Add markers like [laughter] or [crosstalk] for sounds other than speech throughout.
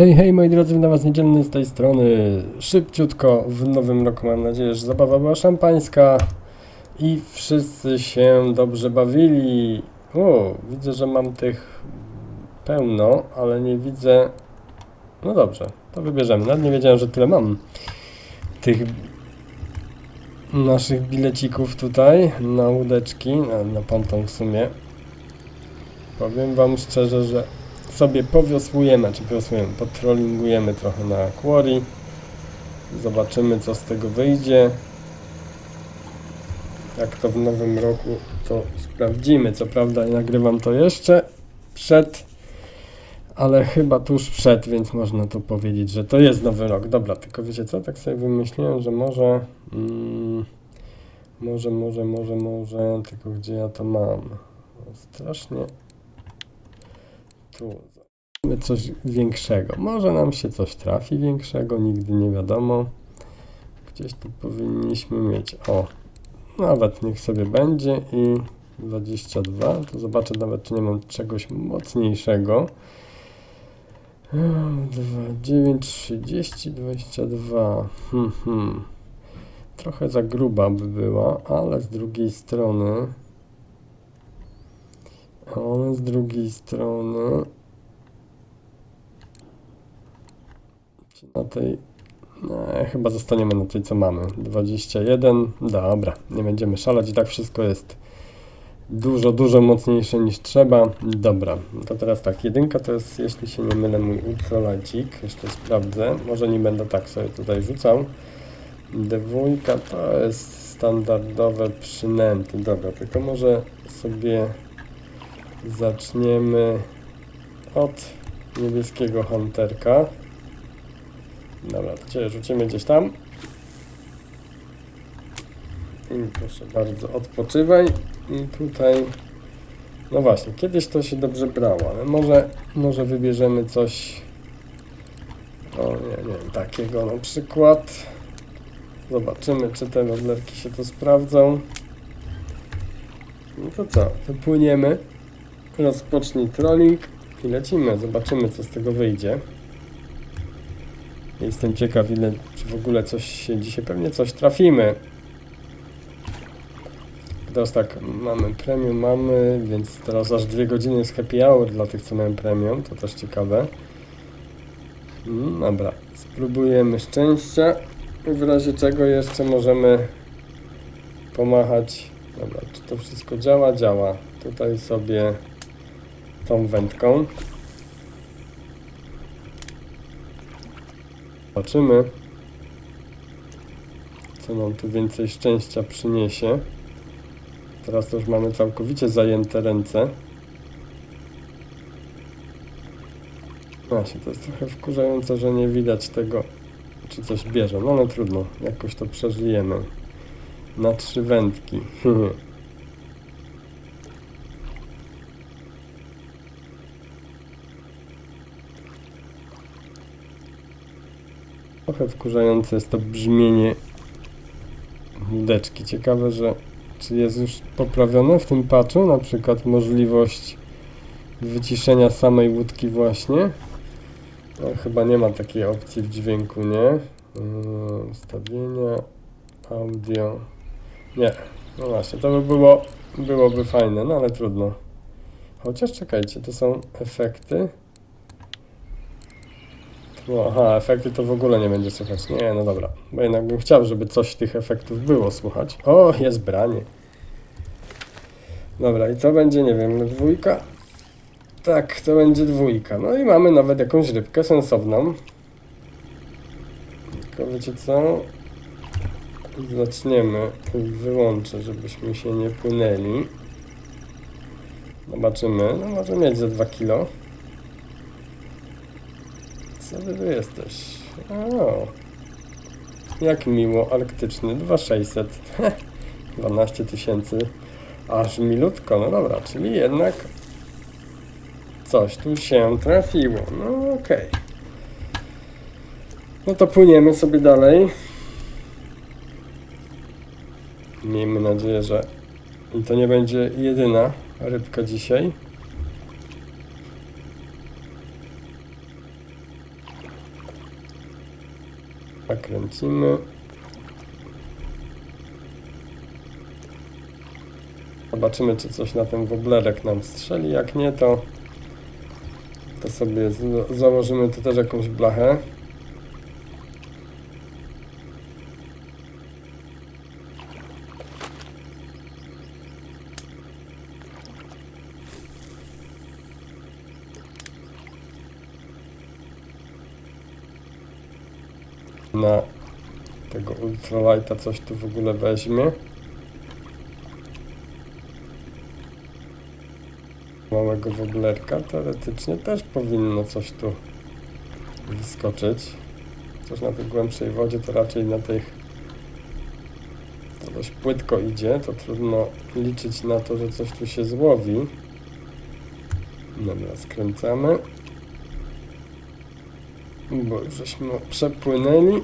Hej, hej moi drodzy, na was niedzielny z tej strony. Szybciutko w nowym roku mam nadzieję, że zabawa była szampańska i wszyscy się dobrze bawili. O, widzę, że mam tych pełno, ale nie widzę. No dobrze, to wybierzemy. Nawet nie wiedziałem, że tyle mam tych naszych bilecików tutaj na łódeczki, na, na ponton w sumie. Powiem wam szczerze, że sobie powiosłujemy, czy powiosłujemy, potrollingujemy trochę na quarry. Zobaczymy, co z tego wyjdzie. Jak to w nowym roku, to sprawdzimy. Co prawda, nie nagrywam to jeszcze przed, ale chyba tuż przed, więc można to powiedzieć, że to jest nowy rok. Dobra, tylko wiecie co? Tak sobie wymyśliłem, że może. Mm, może, może, może, może. Tylko gdzie ja to mam? Strasznie tu zobaczymy coś większego. Może nam się coś trafi większego, nigdy nie wiadomo. Gdzieś tu powinniśmy mieć, o, nawet niech sobie będzie i 22, to zobaczę nawet, czy nie mam czegoś mocniejszego. 2, 9, 30, 22. Hmm, hmm. Trochę za gruba by była, ale z drugiej strony ale z drugiej strony. Na tej chyba zostaniemy na tej co mamy. 21, dobra nie będziemy szaleć. I tak wszystko jest dużo, dużo mocniejsze niż trzeba. Dobra, to teraz tak, jedynka to jest jeśli się nie mylę mój ultralajcik. Jeszcze sprawdzę, może nie będę tak sobie tutaj rzucał. Dwójka to jest standardowe przynęty, dobra, tylko może sobie Zaczniemy od niebieskiego hunterka. Dobra, to cię rzucimy gdzieś tam. I proszę bardzo, odpoczywaj. I tutaj, no właśnie, kiedyś to się dobrze brało, ale może, może wybierzemy coś, o nie, nie wiem, takiego na przykład. Zobaczymy, czy te rodlerki się tu sprawdzą. No to co, to płyniemy rozpocznij trolling i lecimy. Zobaczymy, co z tego wyjdzie. Jestem ciekaw, ile, czy w ogóle coś się dzisiaj, pewnie coś trafimy. Teraz tak, mamy premium, mamy, więc teraz aż dwie godziny jest happy hour dla tych, co mają premium, to też ciekawe. Mm, dobra, spróbujemy szczęścia. W razie czego jeszcze możemy pomachać. Dobra, czy to wszystko działa? Działa. Tutaj sobie tą wędką. Zobaczymy, co nam tu więcej szczęścia przyniesie. Teraz już mamy całkowicie zajęte ręce. Właśnie, to jest trochę wkurzające, że nie widać tego, czy coś bierze. No ale trudno, jakoś to przeżyjemy. Na trzy wędki. [laughs] Trochę wkurzające jest to brzmienie łódeczki. Ciekawe, że czy jest już poprawione w tym patchu, na przykład możliwość wyciszenia samej łódki właśnie. No, chyba nie ma takiej opcji w dźwięku, nie? Yy, Ustawienia, audio. Nie, no właśnie, to by było, byłoby fajne, no ale trudno. Chociaż czekajcie, to są efekty. No, aha, efekty to w ogóle nie będzie słychać. Nie, no dobra. Bo jednak bym chciał, żeby coś tych efektów było słuchać. O, jest branie. Dobra, i to będzie, nie wiem, dwójka? Tak, to będzie dwójka. No i mamy nawet jakąś rybkę sensowną. Tylko wiecie co? Zaczniemy. Wyłączę, żebyśmy się nie płynęli. Zobaczymy. No może mieć ze 2 kilo. Co ty tu jesteś? O, jak miło, arktyczny, 2600, 12 [laughs] tysięcy, aż milutko, no dobra, czyli jednak coś tu się trafiło, no okej. No to płyniemy sobie dalej. Miejmy nadzieję, że to nie będzie jedyna rybka dzisiaj. Nakręcimy. Zobaczymy, czy coś na ten woblerek nam strzeli. Jak nie, to, to sobie założymy tu też jakąś blachę. Na tego ultralighta coś tu w ogóle weźmie. małego woblerka, teoretycznie też powinno coś tu wyskoczyć. Coś na tej głębszej wodzie to raczej na tych to dość płytko idzie, to trudno liczyć na to, że coś tu się złowi. Dobra, skręcamy. Bo już żeśmy przepłynęli.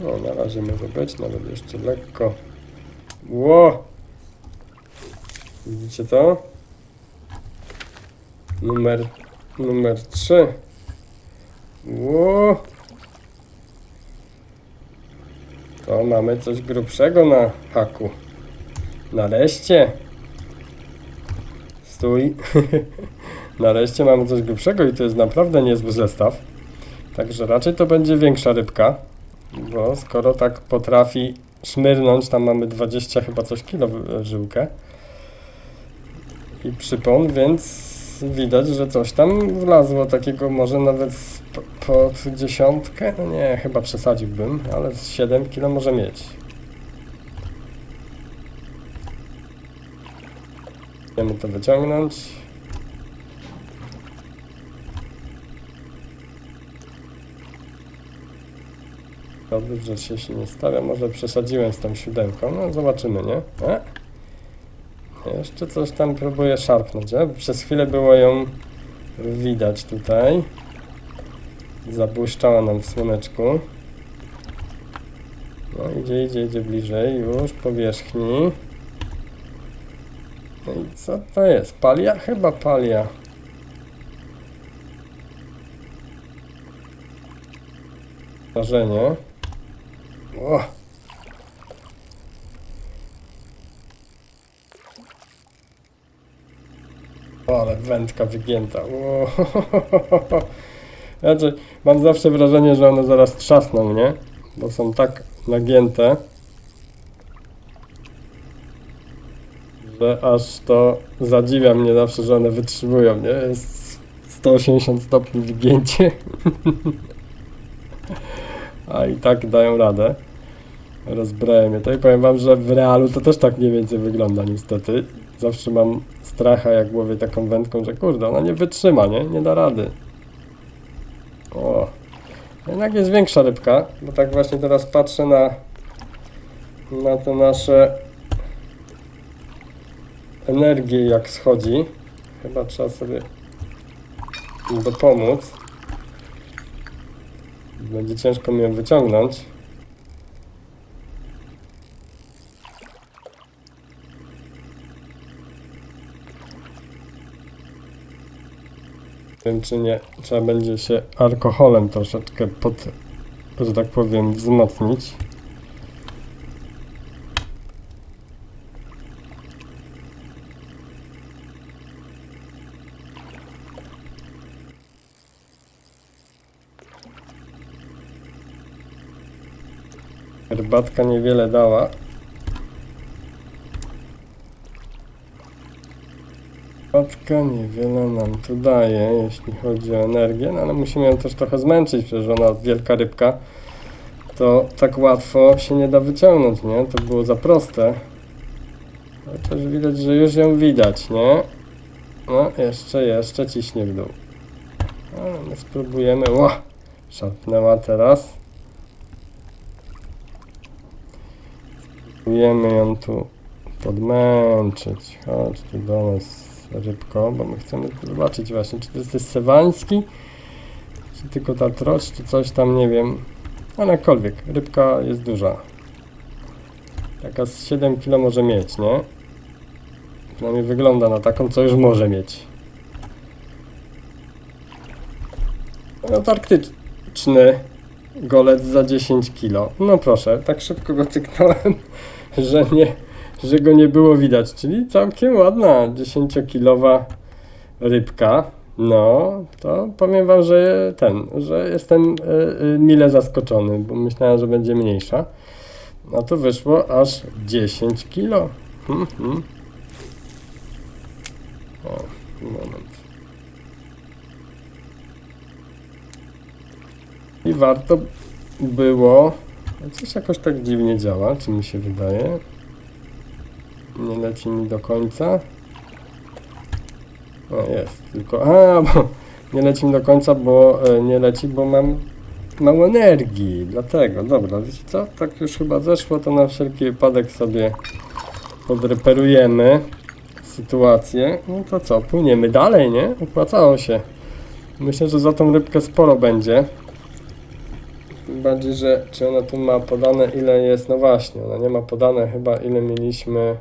No, na razie może być, nawet jeszcze lekko. Ło! Widzicie to? Numer, numer 3. Ło! To mamy coś grubszego na haku. Nareszcie. Stój. [laughs] Nareszcie mamy coś grubszego i to jest naprawdę niezły zestaw. Także raczej to będzie większa rybka, bo skoro tak potrafi szmyrnąć, tam mamy 20 chyba coś kilo żyłkę i przypon, więc widać, że coś tam wlazło takiego może nawet pod dziesiątkę, no nie, chyba przesadziłbym, ale z 7 kilo może mieć. Chcemy to wyciągnąć. Dobrze, że się nie stawia. Może przesadziłem z tą siódemką. No zobaczymy, nie? E? Jeszcze coś tam próbuję szarpnąć. E? Przez chwilę było ją widać tutaj. Zabłyszczała nam w słoneczku. No idzie, idzie, idzie bliżej. Już powierzchni. No i co to jest? Palia? Chyba palia. Wrażenie. O! O, ale wędka wygięta. O, [laughs] Znaczy, mam zawsze wrażenie, że one zaraz trzasną, nie? Bo są tak nagięte, że aż to zadziwia mnie zawsze, że one wytrzymują, nie? Jest 180 stopni wygięcie. [laughs] A i tak dają radę. Rozbrałem je to i powiem wam, że w realu to też tak mniej więcej wygląda niestety. Zawsze mam stracha jak łowię taką wędką, że kurde, ona nie wytrzyma, nie? Nie da rady. O, jednak jest większa rybka, bo tak właśnie teraz patrzę na na te nasze energię jak schodzi. Chyba trzeba sobie dopomóc. Będzie ciężko mi ją wyciągnąć. Wiem czy nie, trzeba będzie się alkoholem troszeczkę pod, że tak powiem, wzmocnić. Herbatka niewiele dała. Herbatka niewiele nam tu daje, jeśli chodzi o energię, no ale musimy ją też trochę zmęczyć, przecież ona wielka rybka, to tak łatwo się nie da wyciągnąć, nie? To było za proste. Też widać, że już ją widać, nie? No, jeszcze, jeszcze ciśnie w dół. My spróbujemy. Ło! Szarpnęła teraz. Spróbujemy ją tu podmęczyć. Chodź tu do nas rybko, bo my chcemy zobaczyć właśnie, czy to jest sewański, czy tylko ta troć, czy coś tam, nie wiem. Ale jakkolwiek, rybka jest duża. Taka z 7 kg może mieć, nie? Przynajmniej wygląda na taką, co już może mieć. Antarktyczny golec za 10 kilo. No proszę, tak szybko go cyknąłem, [laughs] że, nie, że go nie było widać. Czyli całkiem ładna 10-kilowa rybka. No, to powiem wam, że ten, że jestem y, y, mile zaskoczony, bo myślałem, że będzie mniejsza. No to wyszło aż 10 kilo. Hmm. O, moment. I warto było. Coś jakoś tak dziwnie działa, czy mi się wydaje. Nie leci mi do końca. O, jest, tylko. A, bo [laughs] nie leci mi do końca, bo e, nie leci, bo mam mało energii. Dlatego, dobra, wiecie co? Tak już chyba zeszło, to na wszelki wypadek sobie podreperujemy sytuację. No to co, płyniemy dalej, nie? Opłacało się. Myślę, że za tą rybkę sporo będzie. Tym bardziej, że czy ona tu ma podane ile jest, no właśnie, ona nie ma podane chyba ile mieliśmy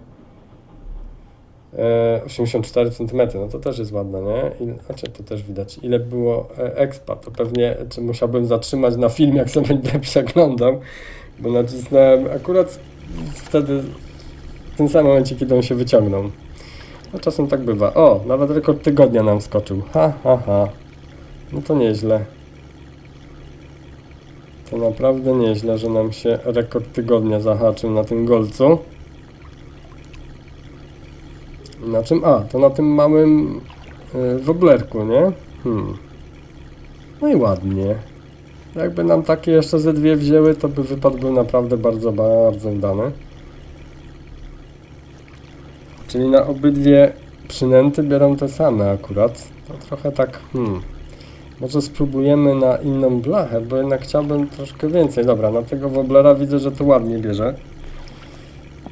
84 cm, no to też jest ładne, nie? Ile, a czy to też widać, ile było e, expa, to pewnie, czy musiałbym zatrzymać na film, jak sobie będę [laughs] przeglądał, bo nacisnąłem akurat wtedy, w tym samym momencie, kiedy on się wyciągnął. No czasem tak bywa. O, nawet rekord tygodnia nam skoczył. Ha, ha, ha. No to nieźle. To naprawdę nieźle, że nam się rekord tygodnia zahaczył na tym golcu. Na czym? A, to na tym małym yy, woblerku, nie? Hmm. No i ładnie. Jakby nam takie jeszcze ze dwie wzięły, to by wypad był naprawdę bardzo, bardzo udany. Czyli na obydwie przynęty biorą te same akurat. To trochę tak, hmm. Może spróbujemy na inną blachę, bo jednak chciałbym troszkę więcej. Dobra, na tego woblera widzę, że to ładnie bierze.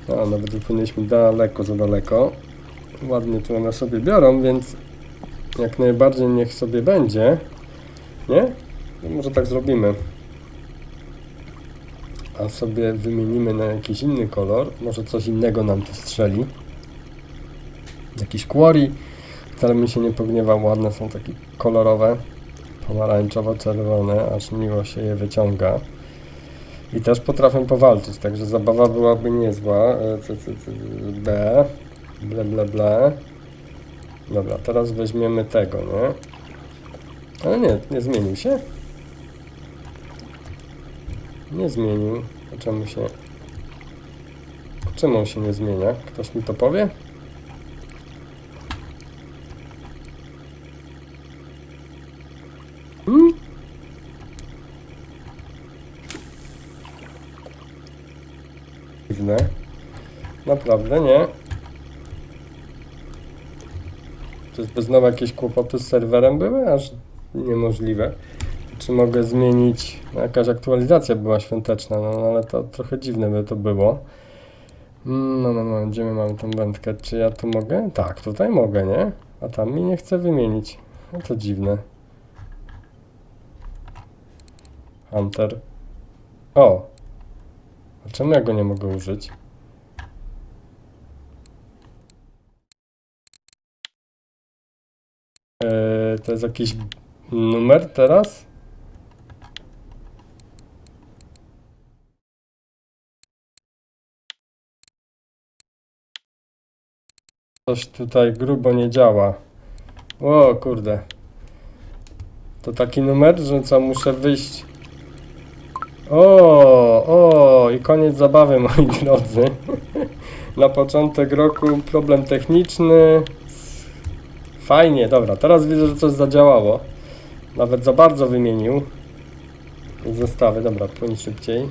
O, nawet wypłynęliśmy daleko, za daleko. Ładnie tu one sobie biorą, więc jak najbardziej niech sobie będzie. Nie? No może tak zrobimy. A sobie wymienimy na jakiś inny kolor. Może coś innego nam tu strzeli. Jakiś quarry. Wcale mi się nie pogniewa, ładne są takie kolorowe pomarańczowo-czerwone, aż miło się je wyciąga. I też potrafię powalczyć, także zabawa byłaby niezła. E, C, C, C, B, ble, ble, ble. Dobra, teraz weźmiemy tego, nie? Ale nie, nie zmienił się. Nie zmienił. Czemu się... Czemu on się nie zmienia? Ktoś mi to powie? Hmm? Dziwne. Naprawdę nie. Czyżby znowu jakieś kłopoty z serwerem były? Aż niemożliwe. Czy mogę zmienić... No, jakaś aktualizacja była świąteczna, no ale to trochę dziwne by to było. Mm, No, no, no, gdzie my mamy tą wędkę? Czy ja tu mogę? Tak, tutaj mogę, nie? A tam mi nie chce wymienić. No to dziwne. Hunter. O! A czemu ja go nie mogę użyć? Eee, to jest jakiś numer teraz? Coś tutaj grubo nie działa. O kurde. To taki numer, że co muszę wyjść. O, o, i koniec zabawy, [laughs] moi drodzy. Na początek roku problem techniczny. Fajnie, dobra, teraz widzę, że coś zadziałało. Nawet za bardzo wymienił zestawy. Dobra, płyń szybciej.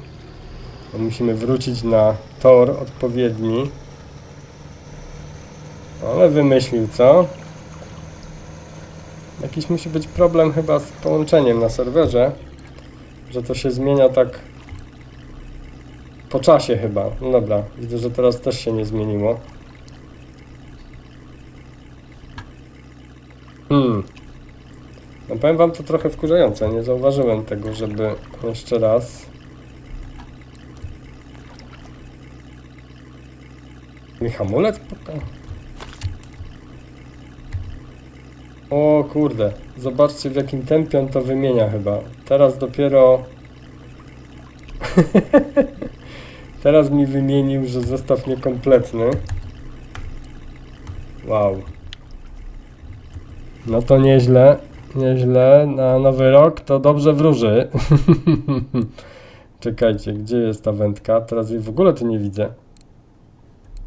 Musimy wrócić na tor odpowiedni. Ale wymyślił, co? Jakiś musi być problem chyba z połączeniem na serwerze, że to się zmienia tak po czasie chyba. No dobra, widzę, że teraz też się nie zmieniło. Hmm. No powiem wam to trochę wkurzające, nie zauważyłem tego, żeby jeszcze raz... Mi hamulec. O kurde, zobaczcie w jakim tempie on to wymienia chyba. Teraz dopiero... [laughs] Teraz mi wymienił, że zestaw niekompletny. Wow. No to nieźle, nieźle. Na nowy rok to dobrze wróży. [laughs] Czekajcie, gdzie jest ta wędka? Teraz jej w ogóle tu nie widzę.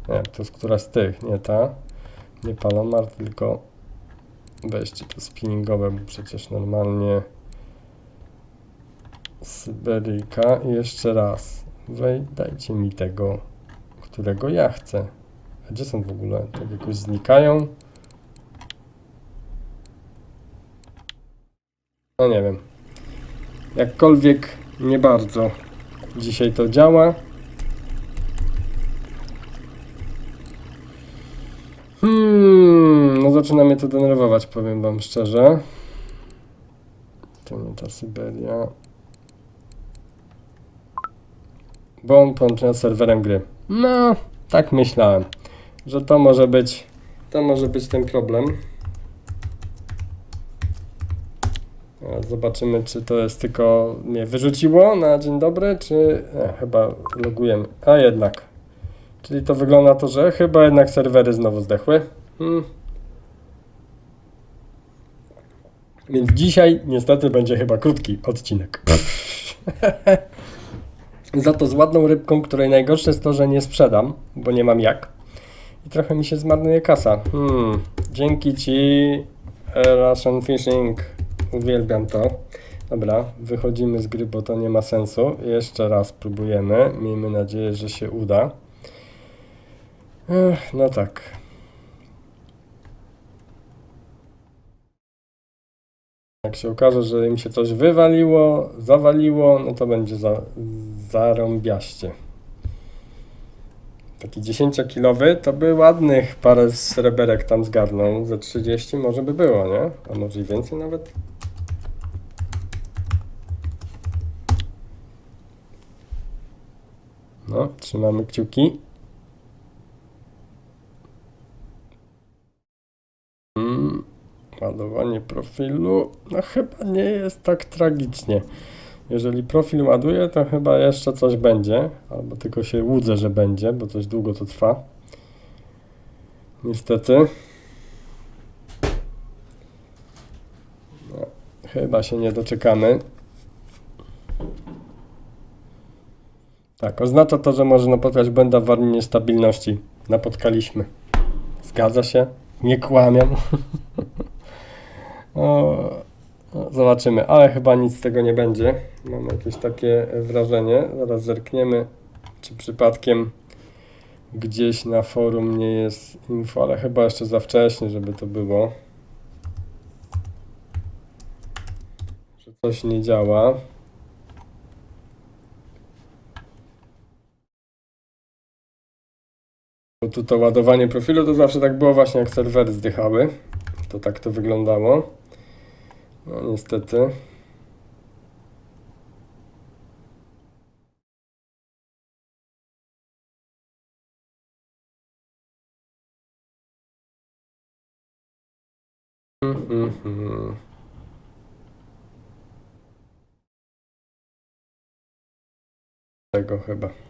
Nie, to jest któraś z tych, nie ta. Nie Palomar, tylko weźcie to spinningowe, bo przecież normalnie Syberyjka i jeszcze raz. Wej, dajcie mi tego, którego ja chcę. A gdzie są w ogóle? Tak jakoś znikają. No nie wiem. Jakkolwiek nie bardzo dzisiaj to działa. Hmm, no zaczyna mnie to denerwować, powiem wam szczerze. To nie ta Syberia. Błąd połączenia z serwerem gry. No, tak myślałem, że to może być, to może być ten problem. Teraz Zobaczymy, czy to jest tylko mnie wyrzuciło na dzień dobry, czy e, chyba logujemy. A jednak. Czyli to wygląda to, że chyba jednak serwery znowu zdechły. Hmm. Więc dzisiaj niestety będzie chyba krótki odcinek. [laughs] Za to z ładną rybką, której najgorsze jest to, że nie sprzedam, bo nie mam jak. I trochę mi się zmarnuje kasa. Hmm. Dzięki Ci, Russian Fishing. Uwielbiam to. Dobra, wychodzimy z gry, bo to nie ma sensu. Jeszcze raz próbujemy. Miejmy nadzieję, że się uda. Ech, no tak. Jak się okaże, że im się coś wywaliło, zawaliło, no to będzie za, zarąbiaście. Taki 10-kilowy to by ładnych parę sreberek tam zgarnął. Ze 30 może by było, nie? A może i więcej nawet? No, trzymamy kciuki. Mm, ładowanie profilu. No chyba nie jest tak tragicznie. Jeżeli profil ładuje, to chyba jeszcze coś będzie. Albo tylko się łudzę, że będzie, bo coś długo to trwa. Niestety. No, chyba się nie doczekamy. Tak, oznacza to, że może napotkać błęda w warunku niestabilności. Napotkaliśmy. Zgadza się? Nie kłamiam. [laughs] no, zobaczymy, ale chyba nic z tego nie będzie. Mam jakieś takie wrażenie. Zaraz zerkniemy, czy przypadkiem gdzieś na forum nie jest info, ale chyba jeszcze za wcześnie, żeby to było. Że coś nie działa. Tu to ładowanie profilu to zawsze tak było właśnie jak serwery zdychały. To tak to wyglądało. No niestety. Tego chyba.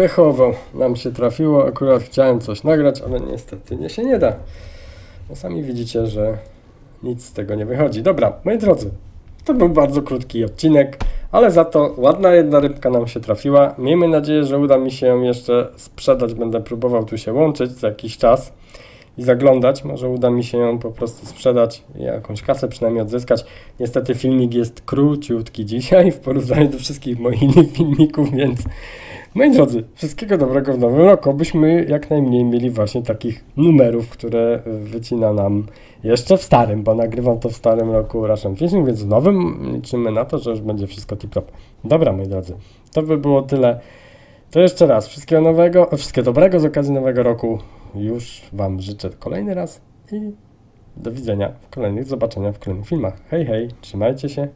Pechowo nam się trafiło, akurat chciałem coś nagrać, ale niestety nie się nie da. No sami widzicie, że nic z tego nie wychodzi. Dobra, moi drodzy, to był bardzo krótki odcinek, ale za to ładna jedna rybka nam się trafiła. Miejmy nadzieję, że uda mi się ją jeszcze sprzedać. Będę próbował tu się łączyć za jakiś czas i zaglądać. Może uda mi się ją po prostu sprzedać i jakąś kasę przynajmniej odzyskać. Niestety filmik jest króciutki dzisiaj w porównaniu do wszystkich moich innych [laughs] filmików, więc moi drodzy, wszystkiego dobrego w nowym roku, byśmy jak najmniej mieli właśnie takich numerów, które wycina nam jeszcze w starym, bo nagrywam to w starym roku Russian Fishing, więc w nowym liczymy na to, że już będzie wszystko tip-top. Dobra, moi drodzy, to by było tyle. To jeszcze raz, wszystkiego nowego, wszystkiego dobrego z okazji nowego roku. Już Wam życzę kolejny raz i do widzenia w kolejnych, zobaczenia w kolejnych filmach. Hej, hej, trzymajcie się.